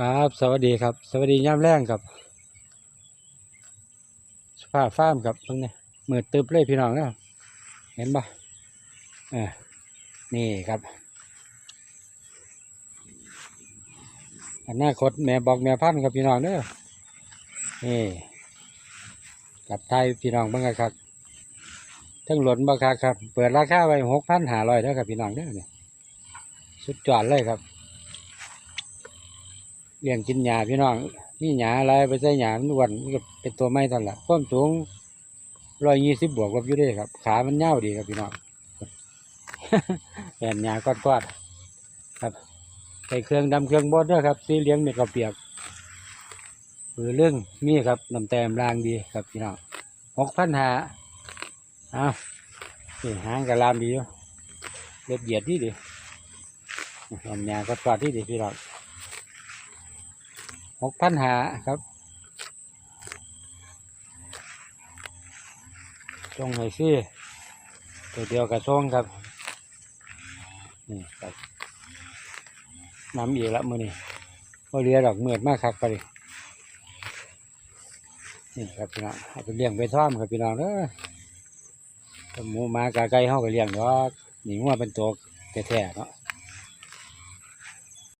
ครับ สวัสดีครับ สวัสดีย่ามแรงครับสภาพฟาร์มครับตรงนี้มืดตึบเลยพี่น้องนะเห็นปะเออนี่ครับอนาคตแม่บอกแม่พันครับพี่น้องเด้อนี่กับไทยพี่น้องบ้างครับทั้งหลนบัคักครับ เปิดราคาไว้หกพันหาร้อยเด้อครับพี่น้องเด้อเนี่ยสุดยอดเลยครับ เลี้ยงกินหญ้าพี่น้องนี่หญ้าอะไรไปใส่หญ้ามันอ้วนมันก็เป็นตัวไม้ทันละความสูงร้อยยี่สิบบวกกับอยู่เด้ครับ ขามันยาดีครับพี่น้องแผ่นหญ้ากอดๆครับใส่เครื่องดำเครื่องบดด้วยครับสีเลี้ยงเม็ดกระเปียกผือเรื่องมีครับน้ำแต้มรางดีครับพี่น้องหกพันหาเอานี่หางกระลามดีอยู่เล็บเหยียดดีดีแผ่นหญ้ากอดๆดีดีพี่น้อง หกพันหาครับทรงไหนซี่ตัวเดียวกับทรงครับ นี่ครับน้ำอีกละมือนี่พอเรือดอกเมือดมากครับไปนี่ครับพี่น้องเอาไปเลี้ยงไปท่อมครับพี่น้องเด้อหมูหมากาไก่เฮาก็เลี้ยงดอกนี่งัวเป็นตัวแท้ๆเนาะ